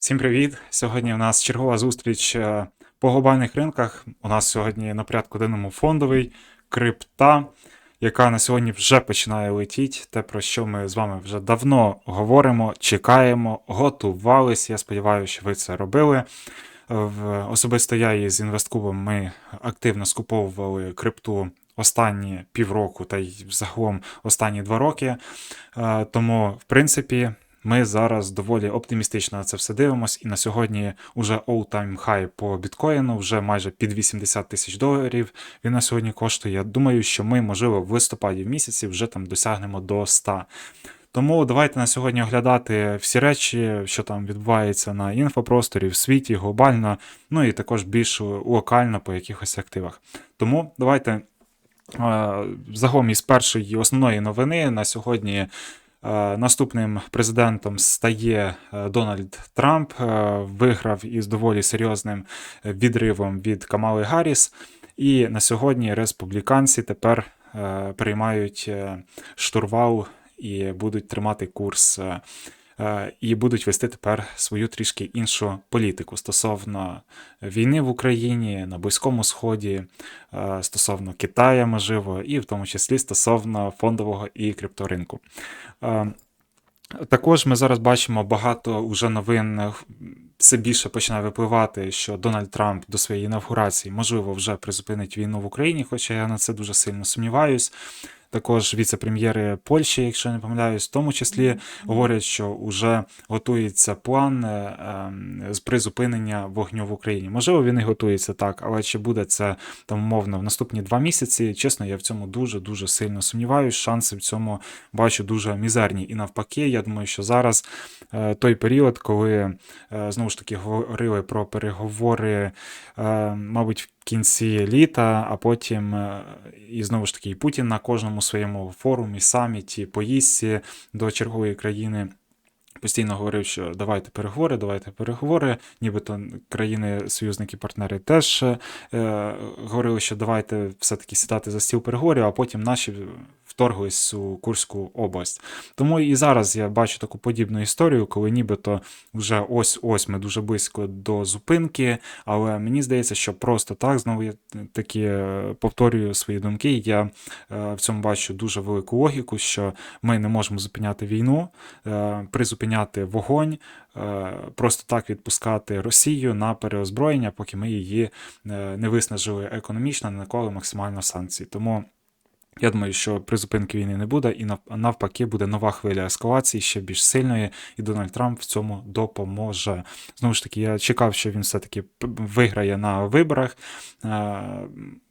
Всім привіт! Сьогодні у нас чергова зустріч е, по глобальних ринках. У нас сьогодні на порядку денному фондовий крипта, яка на сьогодні вже починає летіти. Те, про що ми з вами вже давно говоримо, чекаємо, готувались. Я сподіваюся, що ви це робили. Особисто я із інвесткубом ми активно скуповували крипту останні півроку та й загалом останні два роки. Е, Тому, в принципі, ми зараз доволі оптимістично на це все дивимось, і на сьогодні вже all-time high по біткоїну, вже майже під 80 тисяч доларів. Він на сьогодні коштує. Я думаю, що ми, можливо, в листопаді в місяці вже там досягнемо до 100. Тому давайте на сьогодні оглядати всі речі, що там відбувається на інфопросторі, в світі, глобально, ну і також більш локально по якихось активах. Тому давайте е, загалом із першої основної новини на сьогодні наступним президентом стає е, Дональд Трамп. е, Виграв із доволі серйозним відривом від Камали Гарріс. І на сьогодні республіканці тепер е, приймають е, штурвал і будуть тримати курс. Е, І будуть вести тепер свою трішки іншу політику стосовно війни в Україні, на Близькому Сході, е, стосовно Китая, можливо, і в тому числі стосовно фондового і крипторинку. Е, Також ми зараз бачимо багато уже новин. Все більше починає випливати, що Дональд Трамп до своєї інавгурації можливо вже призупинить війну в Україні, хоча я на це дуже сильно сумніваюсь. Також віце-прем'єри Польщі, якщо я не помиляюсь, в тому числі говорять, що вже готується план е, ем, з призупинення вогню в Україні. Можливо, він і готується так, але чи буде це там умовно в наступні два місяці? Чесно, я в цьому дуже дуже сильно сумніваюсь. Шанси в цьому бачу дуже мізерні. І навпаки, я думаю, що зараз е, той період, коли е, знову ж таки говорили про переговори, мабуть, в кінці літа, а потім е, і знову ж таки і Путін на кожному своєму форумі, саміті, поїздці до чергової країни. Постійно говорив, що давайте переговори, давайте переговори. Нібито країни-союзники, партнери теж е, говорили, що давайте все-таки сідати за стіл переговорів, а потім наші вторглись у Курську область. Тому і зараз я бачу таку подібну історію, коли нібито вже ось-ось ми дуже близько до зупинки, але мені здається, що просто так знову я таки е, повторюю свої думки. Я е, в цьому бачу дуже велику логіку, що ми не можемо зупиняти війну, е, призупиняти вогонь, просто так відпускати Росію на переозброєння, поки ми її не виснажили економічно, не наклали максимально санкцій. Тому. Я думаю, що призупинки війни не буде, і навпаки буде нова хвиля ескалації, ще більш сильної, і Дональд Трамп в цьому допоможе. Знову ж таки, я чекав, що він все-таки виграє на виборах. Е,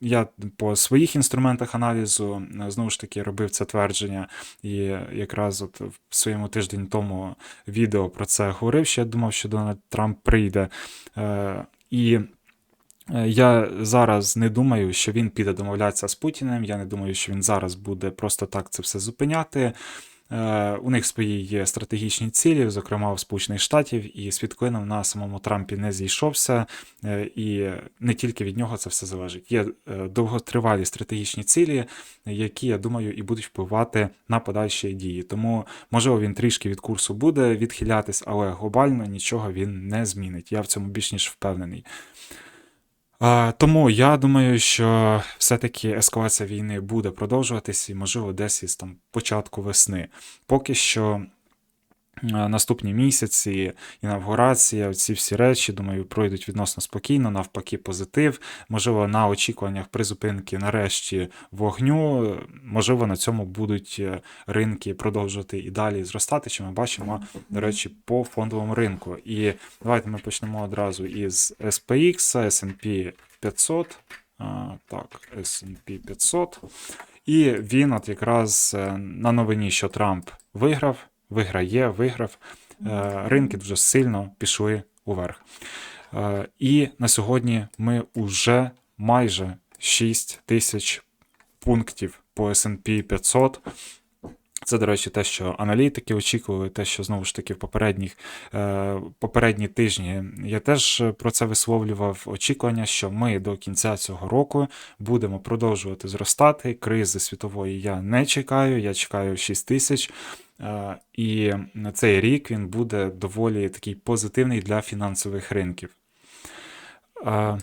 Я по своїх інструментах аналізу е, знову ж таки робив це твердження, і якраз от в своєму тиждень тому відео про це говорив, що я думав, що Дональд Трамп прийде. Е, І Я зараз не думаю, що він піде домовлятися з Путіним. Я не думаю, що він зараз буде просто так це все зупиняти. Е, У них свої є стратегічні цілі, зокрема в Сполучених Штатів, і світлинам на самому Трампі не зійшовся, е, і не тільки від нього це все залежить. Є е, довготривалі стратегічні цілі, які, я думаю, і будуть впливати на подальші дії. Тому, можливо, він трішки від курсу буде відхилятись, але глобально нічого він не змінить. Я в цьому більш ніж впевнений. Тому я думаю, що все-таки ескалація війни буде продовжуватись і, можливо, десь із там початку весни. Поки що наступні місяці, інавгурація, ці всі речі, думаю, пройдуть відносно спокійно, навпаки, позитив. Можливо, на очікуваннях призупинки нарешті вогню. е, Можливо, на цьому будуть е, ринки продовжувати і далі зростати, що ми бачимо, до речі, по фондовому ринку. І давайте ми почнемо одразу із SPX, S&P 500. Так, S&P 500. І він от якраз е, на новині, що Трамп виграв, виграє, виграв. е, Ринки дуже сильно пішли уверх. Е, І на сьогодні ми вже майже 6 тисяч пунктів по S&P 500. Це, до речі, те, що аналітики очікували, те, що знову ж таки в попередніх, е, попередні тижні я теж про це висловлював очікування, що ми до кінця цього року будемо продовжувати зростати. Кризи світової я не чекаю, я чекаю 6 тисяч. Е, І цей рік він буде доволі такий позитивний для фінансових ринків. Е,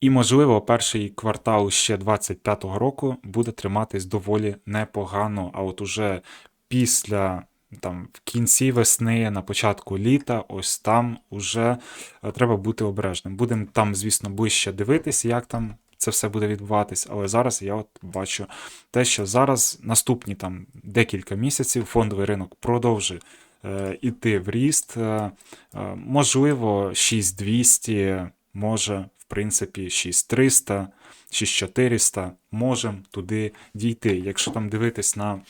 І, можливо, перший квартал ще 25-го року буде триматись доволі непогано, а от уже після там в кінці весни, на початку літа, ось там уже е, треба бути обережним. Будемо там, звісно, ближче дивитися, як там це все буде відбуватись, але зараз я от бачу те, що зараз наступні там декілька місяців фондовий ринок продовжує е, іти в ріст. Е, е, можливо, 6200, може, в принципі, 6300, 6400, можемо туди дійти. Якщо там дивитись на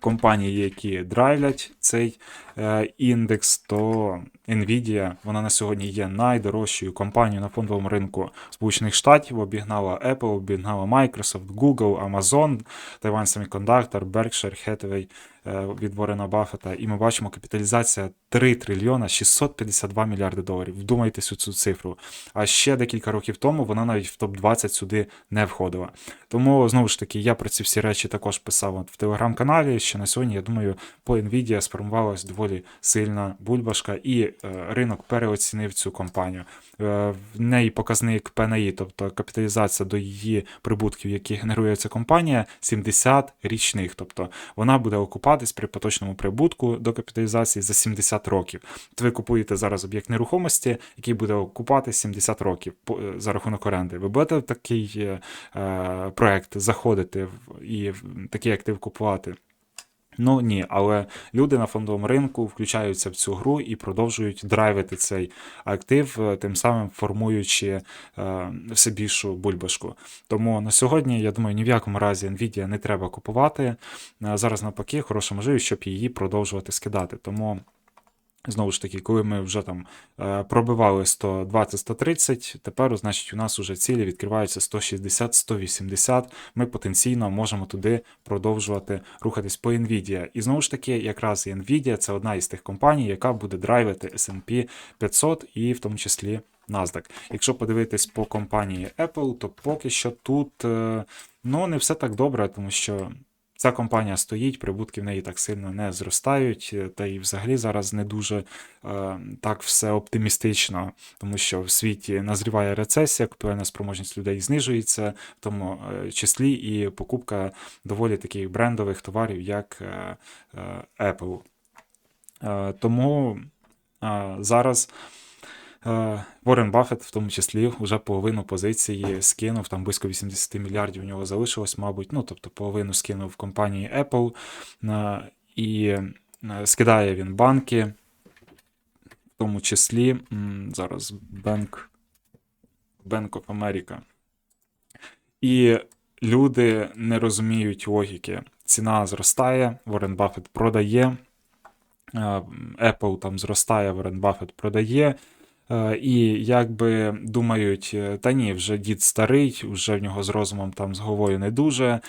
компанії, які драйвлять цей е, індекс, то Nvidia, вона на сьогодні є найдорожчою компанією на фондовому ринку Сполучених Штатів, обігнала Apple, обігнала Microsoft, Google, Amazon, Taiwan Semiconductor, Berkshire Hathaway е, від Ворена Баффета. І ми бачимо капіталізація 3 трильйона 652 мільярди доларів. Вдумайтесь у цю цифру. А ще декілька років тому вона навіть в топ-20 сюди не входила. Тому знову ж таки я про ці всі речі також писав в телеграм-каналі. Що на сьогодні, я думаю, по Nvidia сформувалась доволі сильна бульбашка, і е, ринок переоцінив цю компанію. Е, в неї показник PNI, тобто капіталізація до її прибутків, які генерує ця компанія, 70 річних. Тобто вона буде окупатись при поточному прибутку до капіталізації за 70 років. Ви купуєте зараз об'єкт нерухомості, який буде окупатись 70 років е, за рахунок оренди. Ви будете в такий е, проект заходити і в такий актив купувати. Ну ні, але люди на фондовому ринку включаються в цю гру і продовжують драйвити цей актив, е, тим самим формуючи е, все більшу бульбашку. Тому на сьогодні, я думаю, ні в якому разі Nvidia не треба купувати. Е, Зараз навпаки, хороша можливість, щоб її продовжувати скидати. Тому. Знову ж таки, коли ми вже там е, пробивали 120-130, тепер, значить, у нас вже цілі відкриваються 160-180. Ми потенційно можемо туди продовжувати рухатись по Nvidia. І знову ж таки, якраз Nvidia це одна із тих компаній, яка буде драйвити S&P 500 і в тому числі NASDAQ. Якщо подивитись по компанії Apple, то поки що тут е, ну, не все так добре, тому що Ця компанія стоїть, прибутки в неї так сильно не зростають, е, та і взагалі зараз не дуже е, так все оптимістично, тому що в світі назріває рецесія, купівельна спроможність людей знижується, в тому е, числі і покупка доволі таких брендових товарів, як е, е, Apple. Е, тому е, зараз. Е, Уоррен Баффет, в тому числі, вже половину позиції скинув, там близько 80 мільярдів у нього залишилось, мабуть. Ну, тобто половину скинув в компанії Apple. е, І е, скидає він банки, в тому числі зараз Bank, Bank of America. І люди не розуміють логіки. Ціна зростає, Уоррен Баффет продає. е, Apple там зростає, Warren Buffett продає. Е, І якби думають, е, та ні, вже дід старий, вже в нього з розумом там з головою не дуже.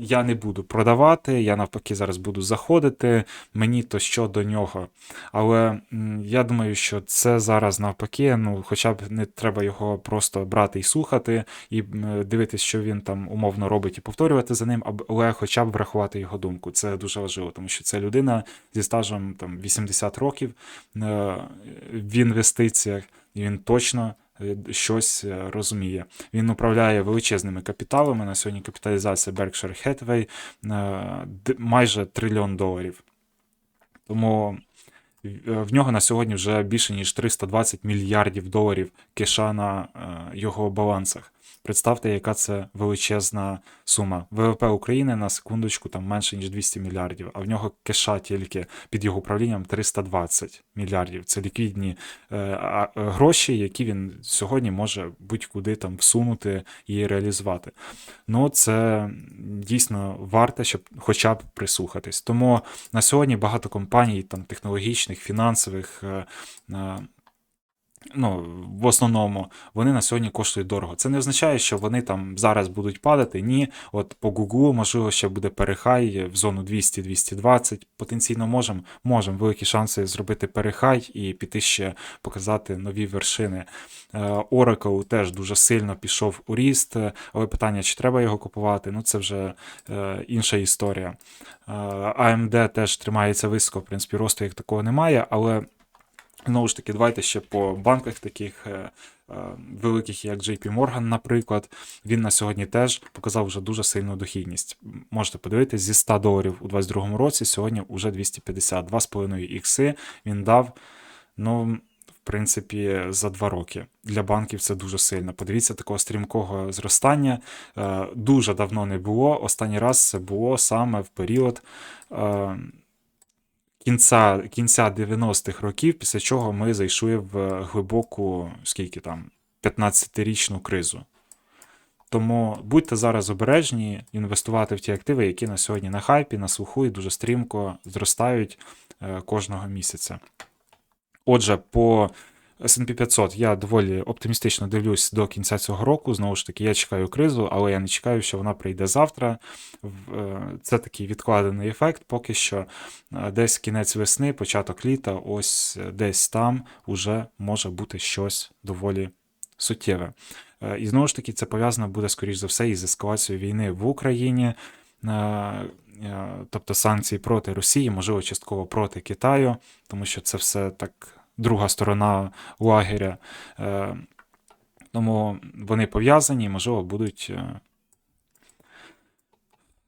Я не буду продавати, я навпаки зараз буду заходити. Мені то що до нього. Але я думаю, що це зараз навпаки, ну, хоча б не треба його просто брати і слухати, і м, дивитись, що він там умовно робить, і повторювати за ним, але хоча б врахувати його думку. Це дуже важливо, тому що це людина зі стажем там 80 років е, в інвестиціях, і він точно щось е, розуміє. Він управляє величезними капіталами. На сьогодні капіталізація Berkshire Hathaway е, майже трильйон доларів. Тому е, в нього на сьогодні вже більше ніж 320 мільярдів доларів кеша на е, його балансах. Представте, яка це величезна сума. ВВП України на секундочку там менше ніж 200 мільярдів, а в нього кеша тільки під його управлінням 320 мільярдів. Це ліквідні е, е, гроші, які він сьогодні може будь-куди там всунути і реалізувати. Ну, це дійсно варте, щоб хоча б прислухатись. Тому на сьогодні багато компаній, там технологічних, фінансових. е, е, Ну, в основному вони на сьогодні коштують дорого. Це не означає, що вони там зараз будуть падати. Ні, от по Google, можливо, ще буде перехай в зону 200-220. Потенційно можемо, можемо великі шанси зробити перехай і піти ще показати нові вершини. Е, Oracle теж дуже сильно пішов у ріст, е, але питання, чи треба його купувати, ну це вже е, інша історія. AMD теж тримається високо, в принципі, росту як такого немає, але. Знову ж таки, давайте ще по банках таких е, е, великих, як JP Morgan, наприклад. Він на сьогодні теж показав вже дуже сильну дохідність. Можете подивитись, зі 100 доларів у 2022 році сьогодні вже 250, 2,5 ікси він дав. Ну, в принципі, за два роки. Для банків це дуже сильно. Подивіться, такого стрімкого зростання е, дуже давно не було. Останній раз це було саме в період. Кінця, кінця 90-х років, після чого ми зайшли в глибоку, скільки там, 15-річну кризу. Тому будьте зараз обережні інвестувати в ті активи, які на сьогодні на хайпі, на слуху і дуже стрімко зростають е, кожного місяця. Отже, по S&P 500 я доволі оптимістично дивлюсь до кінця цього року. Знову ж таки, я чекаю кризу, але я не чекаю, що вона прийде завтра. Е, Це такий відкладений ефект. Поки що е, десь кінець весни, початок літа, ось е, десь там уже може бути щось доволі суттєве. І знову ж таки, це пов'язано буде, скоріш за все, із ескалацією війни в Україні. Тобто санкції проти Росії, можливо, частково проти Китаю, тому що це все так друга сторона лагеря. Е, Тому вони пов'язані, і, можливо, будуть е,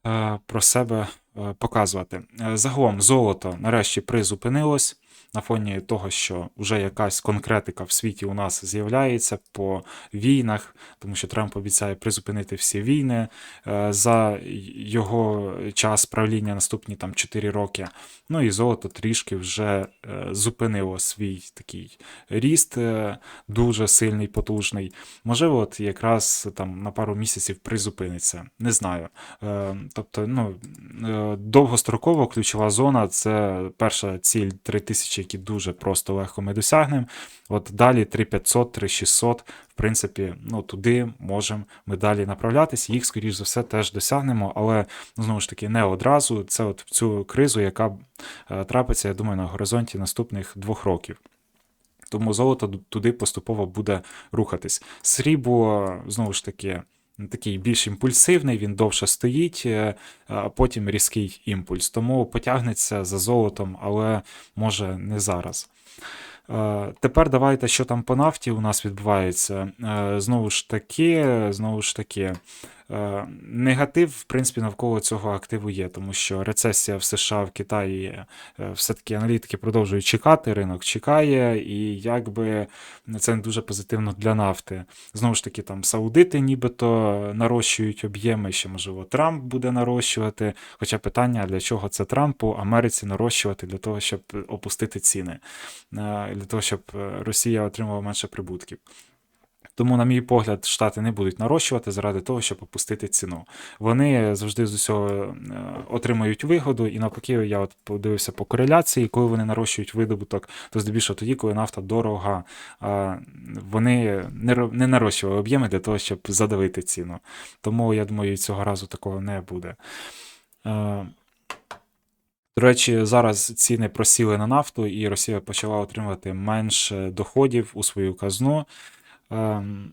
е, про себе показувати. Загалом золото нарешті призупинилось на фоні того, що вже якась конкретика в світі у нас з'являється по війнах, тому що Трамп обіцяє призупинити всі війни е, за його час правління наступні там 4 роки. Ну і золото трішки вже е, зупинило свій такий ріст, е, дуже сильний, потужний. Можливо, от якраз там на пару місяців призупиниться. Не знаю. Тобто, ну, довгостроково ключова зона це перша ціль 3000, які дуже просто легко ми досягнемо. От далі 3500, 3600, в принципі, ну туди можемо ми далі направлятися. Їх, скоріш за все, теж досягнемо, але ну, знову ж таки не одразу. Це от цю кризу, яка е, трапиться, я думаю, на горизонті наступних двох років. Тому золото туди поступово буде рухатись. Срібло, знову ж таки, такий більш імпульсивний, він довше стоїть, е, а потім різкий імпульс. Тому потягнеться за золотом, але може не зараз. Е, Тепер давайте, що там по нафті у нас відбувається. Е, Знову ж таки, знову ж таки, негатив, в принципі, навколо цього активу є, тому що рецесія в США, в Китаї, е, все-таки аналітики продовжують чекати, ринок чекає, і якби це не дуже позитивно для нафти. Знову ж таки, там саудити нібито нарощують об'єми, ще, можливо, Трамп буде нарощувати. Хоча питання, для чого це Трампу, Америці нарощувати для того, щоб опустити ціни, е, для того, щоб е, Росія отримувала менше прибутків. Тому, на мій погляд, Штати не будуть нарощувати заради того, щоб опустити ціну. Вони завжди з усього е, отримують вигоду, і навпаки, я от подивився по кореляції, коли вони нарощують видобуток, то здебільшого тоді, коли нафта дорога, вони не, нарощували об'єми для того, щоб задавити ціну. Тому я думаю, цього разу такого не буде. Е, До речі, зараз ціни просіли на нафту, і Росія почала отримувати менше доходів у свою казну. Ем,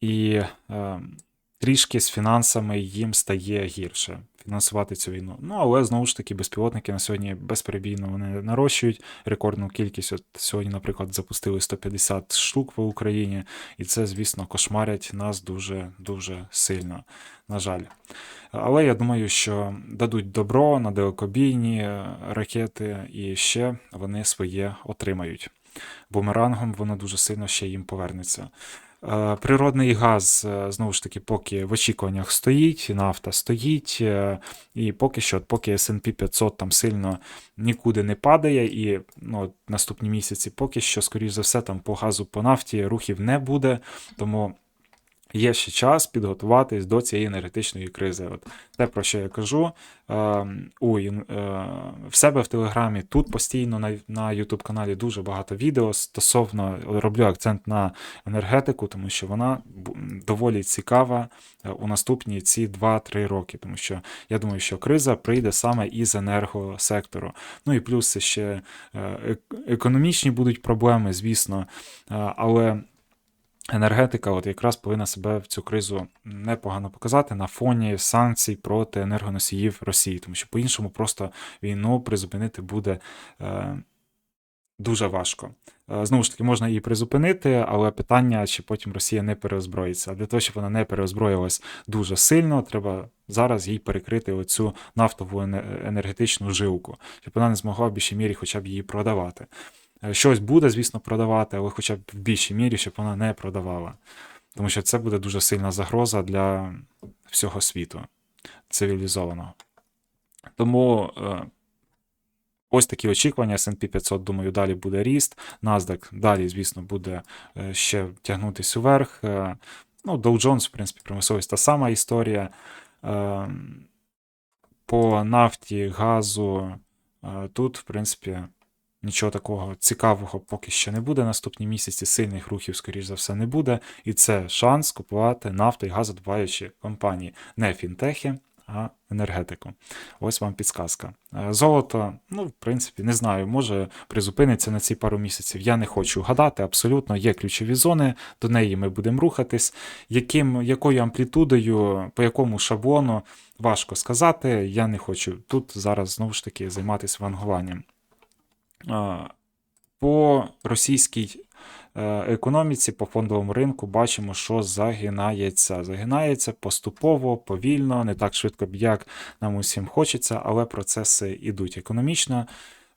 і ем, трішки з фінансами їм стає гірше фінансувати цю війну. Ну, але знову ж таки, безпілотники на сьогодні безперебійно вони нарощують рекордну кількість. От сьогодні, наприклад, запустили 150 штук в Україні, і це, звісно, кошмарять нас дуже дуже сильно. На жаль. Але я думаю, що дадуть добро на далекобійні ракети, і ще вони своє отримають. Бумерангом воно дуже сильно ще їм повернеться. Е, Природний газ, е, знову ж таки, поки в очікуваннях стоїть, нафта стоїть, е, і поки що, поки S&P 500 там сильно нікуди не падає, і ну, наступні місяці поки що, скоріш за все, там по газу, по нафті рухів не буде, тому є ще час підготуватись до цієї енергетичної кризи. От те, про що я кажу, е, у, е, в себе в Телеграмі тут постійно на, на YouTube каналі дуже багато відео стосовно роблю акцент на енергетику, тому що вона доволі цікава е, у наступні ці 2-3 роки, тому що я думаю, що криза прийде саме із енергосектору. Ну і плюс ще е, економічні будуть проблеми, звісно, е, але енергетика от якраз повинна себе в цю кризу непогано показати на фоні санкцій проти енергоносіїв Росії, тому що по-іншому просто війну призупинити буде е, дуже важко. Е, Знову ж таки, можна її призупинити, але питання, чи потім Росія не переозброїться. А для того, щоб вона не переозброїлась дуже сильно, треба зараз їй перекрити оцю нафтову енергетичну жилку, щоб вона не змогла в більшій мірі хоча б її продавати. Е, Щось буде, звісно, продавати, але хоча б в більшій мірі, щоб вона не продавала. Тому що це буде дуже сильна загроза для всього світу цивілізованого. Тому е, ось такі очікування. S&P 500, думаю, далі буде ріст. NASDAQ далі, звісно, буде е, ще тягнутись уверх. Ну, Dow Jones, в принципі, промисловість та сама історія. По нафті, газу тут, в принципі, нічого такого цікавого поки що не буде. Наступні місяці сильних рухів, скоріш за все, не буде. І це шанс купувати нафту і газодобуваючі компанії, не фінтехи, а енергетику. Ось вам підсказка. Е, Золото, ну, в принципі, не знаю, може призупиниться на ці пару місяців. Я не хочу гадати, абсолютно є ключові зони, до неї ми будемо рухатись. Яким, якою амплітудою, по якому шаблону, важко сказати. Я не хочу тут зараз знову ж таки займатися вангуванням. По російській е, економіці, по фондовому ринку бачимо, що загинається. Загинається поступово, повільно, не так швидко, як нам усім хочеться, але процеси йдуть економічно.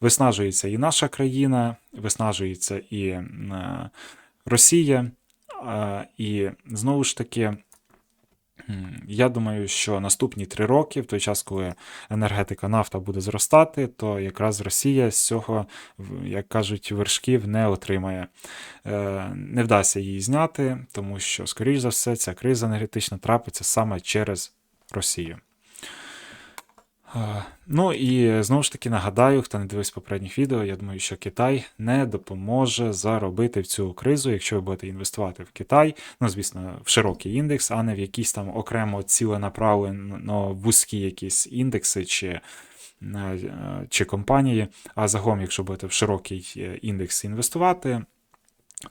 Виснажується і наша країна, виснажується і е, Росія. І знову ж таки, я думаю, що наступні три роки, в той час, коли енергетика нафта буде зростати, то якраз Росія з цього, як кажуть, вершків не отримає. Е, Не вдасться її зняти, тому що, скоріш за все, ця криза енергетична трапиться саме через Росію. Ну і знову ж таки нагадаю, хто не дивився попередніх відео, я думаю, що Китай не допоможе заробити в цю кризу, якщо ви будете інвестувати в Китай, ну звісно, в широкий індекс, а не в якісь там окремо ціленаправлено вузькі якісь індекси чи, е, чи компанії. А загалом, якщо будете в широкий е, індекс інвестувати,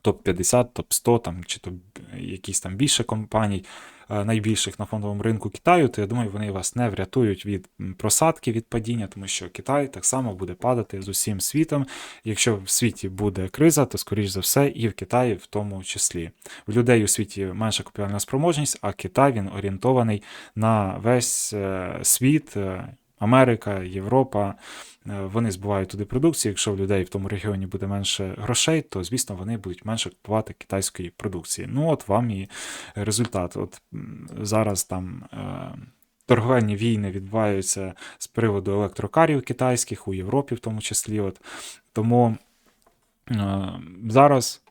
топ-50, топ-100 там, чи то якісь там більше компаній, найбільших на фондовому ринку Китаю, то я думаю, вони вас не врятують від просадки, від падіння, тому що Китай так само буде падати з усім світом. Якщо в світі буде криза, то скоріш за все і в Китаї в тому числі. В людей у світі менша купівельна спроможність, а Китай він орієнтований на весь е, світ. е, Америка, Європа, е, вони збувають туди продукцію. Якщо в людей в тому регіоні буде менше грошей, то звісно вони будуть менше купувати китайської продукції. Ну от вам і результат. От зараз там е, торговельні війни відбуваються з приводу електрокарів китайських у Європі, в тому числі. От тому е, зараз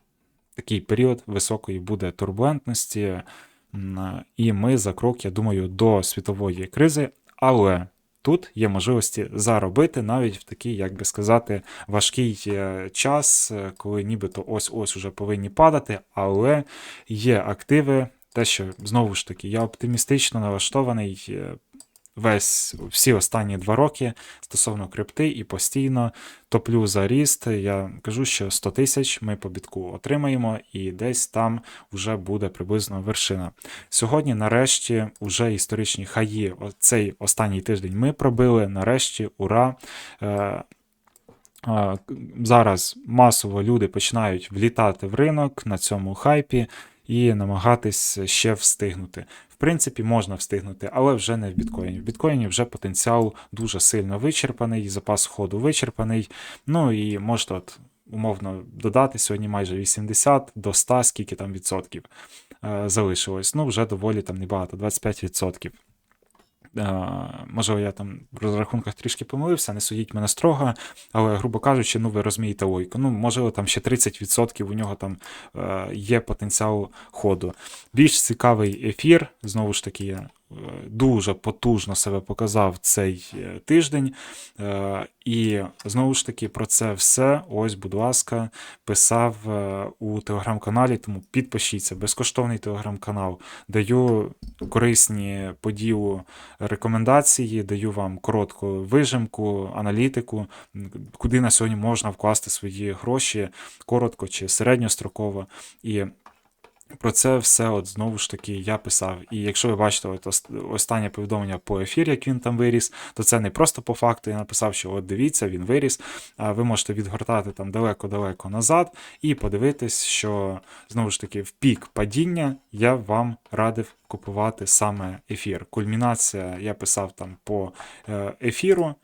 такий період високої буде турбулентності, м, і ми за крок, я думаю, до світової кризи, але. Тут є можливості заробити навіть в такий, як би сказати, важкий е, час, е, коли нібито ось-ось уже повинні падати, але є активи, те, що знову ж таки я оптимістично налаштований е, весь всі останні два роки стосовно крипти і постійно топлю за ріст. Я кажу, що 100 тисяч ми по бітку отримаємо, і десь там вже буде приблизно вершина. Сьогодні, нарешті, вже історичні хаї. Цей останній тиждень ми пробили. Нарешті, ура! Е, к- Зараз масово люди починають влітати в ринок на цьому хайпі і намагатись ще встигнути. Принципі, можна встигнути, але вже не в біткоїні. В біткоїні вже потенціал дуже сильно вичерпаний, запас ходу вичерпаний. Ну і можете от, умовно додати сьогодні майже 80 до 100, скільки там відсотків е, залишилось. Ну, вже доволі там небагато, 25 відсотків. Е, Можливо, я там в розрахунках трішки помилився, не судіть мене строго, але, грубо кажучи, ну ви розумієте логіку. Ну, можливо, там ще 30% у нього там е, є потенціал ходу. Більш цікавий ефір, знову ж таки, е, дуже потужно себе показав цей е, тиждень. Е, І знову ж таки про це все. Ось, будь ласка, писав е, у телеграм-каналі, тому підпишіться, безкоштовний телеграм-канал. Даю корисні по рекомендації, даю вам коротку вижимку, аналітику, куди на сьогодні можна вкласти свої гроші коротко чи середньостроково. І про це все, от знову ж таки, я писав. І якщо ви бачите от останнє повідомлення по ефірі, як він там виріс, то це не просто по факту. Я написав, що от дивіться, він виріс. А ви можете відгортати там далеко-далеко назад і подивитись, що знову ж таки в пік падіння я вам радив купувати саме ефір. Кульмінація я писав там по е, ефіру.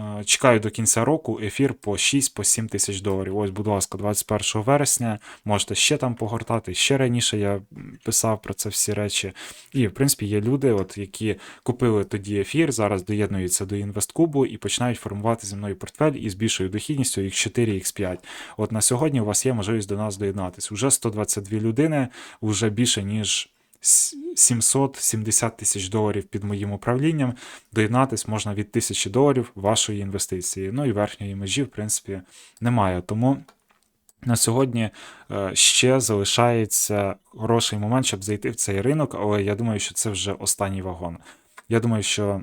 Е, Чекаю до кінця року ефір по 6-7 тисяч доларів. Ось, будь ласка, 21 вересня. Можете ще там погортати. Ще раніше я писав про це всі речі. І, в принципі, є люди, от, які купили тоді ефір, зараз доєднуються до інвесткубу і починають формувати зі мною портфель із більшою дохідністю X4, X5. От на сьогодні у вас є можливість до нас доєднатися. Уже 122 людини, вже більше, ніж. С- 770 тисяч доларів під моїм управлінням. Доєднатись можна від 1000 доларів вашої інвестиції. Ну і верхньої межі, в принципі, немає. Тому на сьогодні е, ще залишається хороший момент, щоб зайти в цей ринок, але я думаю, що це вже останній вагон. Я думаю, що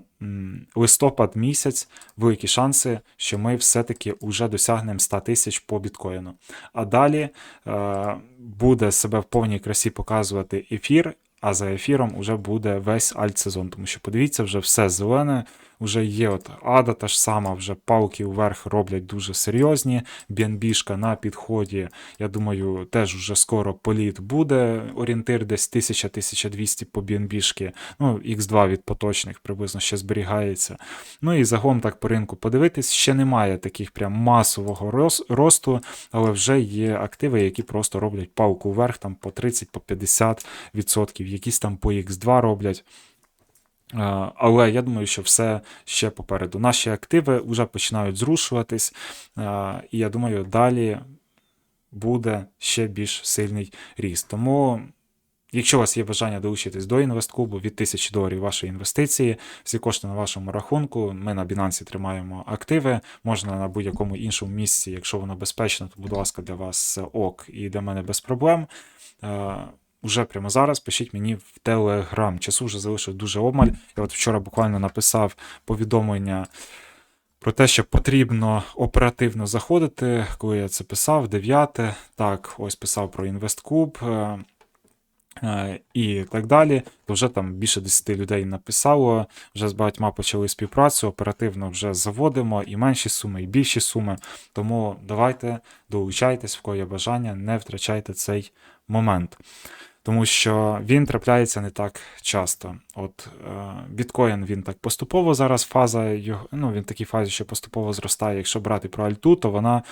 листопад місяць великі шанси, що ми все-таки вже досягнемо 100 тисяч по біткоїну. А далі е, буде себе в повній красі показувати ефір, а за ефіром вже буде весь альтсезон. Тому що подивіться, вже все зелене, вже є от ада та ж сама, вже палки вверх роблять дуже серйозні. BNB-шка на підході. Я думаю, теж вже скоро політ буде. Орієнтир десь 1000-1200 по BNB-шки. Ну, X2 від поточних приблизно ще зберігається. Ну і загалом так по ринку подивитись, ще немає таких прям масового рос- росту, але вже є активи, які просто роблять палку вверх там по 30, по 50%, якісь там по X2 роблять. Е, Але я думаю, що все ще попереду. Наші активи вже починають зрушуватись, е, і я думаю, далі буде ще більш сильний ріст. Тому, якщо у вас є бажання долучитись до інвесткубу від 1000 доларів вашої інвестиції, всі кошти на вашому рахунку. Ми на Binance тримаємо активи, можна на будь-якому іншому місці, якщо воно безпечно, то будь ласка, для вас ок і для мене без проблем. Уже прямо зараз пишіть мені в Телеграм. Часу вже залишив дуже обмаль. Я от вчора буквально написав повідомлення про те, що потрібно оперативно заходити. Коли я це писав, 9. Так, ось писав про інвесткуб. е, е, І так далі, то вже там більше 10 людей написало, вже з багатьма почали співпрацю, оперативно вже заводимо і менші суми, і більші суми. Тому давайте долучайтесь, в кого є бажання, не втрачайте цей момент. Тому що він трапляється не так часто. От е, біткоін він так поступово зараз фаза його, ну він в такій фазі, що поступово зростає. Якщо брати про альту, то вона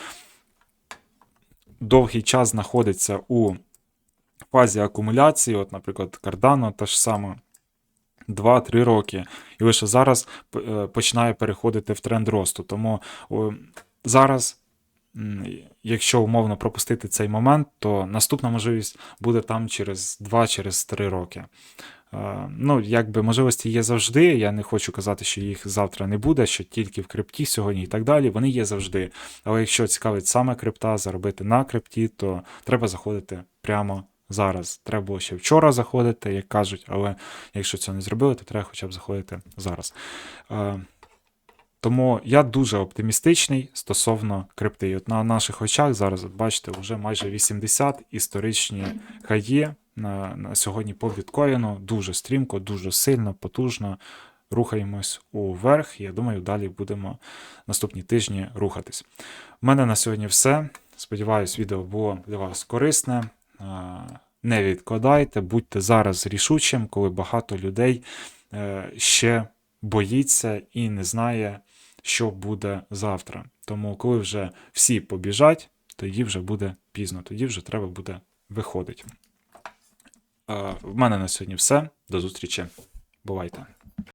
довгий час знаходиться у фазі акумуляції. От, наприклад, Cardano та ж саме 2-3 роки. І лише зараз е, починає переходити в тренд росту. Тому зараз. Якщо умовно пропустити цей момент, то наступна можливість буде там через 2-3 роки. Е, Ну, якби можливості є завжди. Я не хочу казати, що їх завтра не буде, що тільки в крипті сьогодні і так далі. Вони є завжди. Але якщо цікавить саме крипта, заробити на крипті, то треба заходити прямо зараз. Треба було ще вчора заходити, як кажуть, але якщо цього не зробили, то треба хоча б заходити зараз. Тому я дуже оптимістичний стосовно крипти. От на наших очах зараз, от бачите, вже майже 80 історичні хаї на, на сьогодні по біткоїну. Дуже стрімко, дуже сильно, потужно. Рухаємось уверх. Я думаю, далі будемо наступні тижні рухатись. У мене на сьогодні все. Сподіваюсь, відео було для вас корисне. Не відкладайте, будьте зараз рішучим, коли багато людей е, ще боїться і не знає, що буде завтра. Тому, коли вже всі побіжать, тоді вже буде пізно, тоді вже треба буде виходити. В мене на сьогодні все. До зустрічі. Бувайте!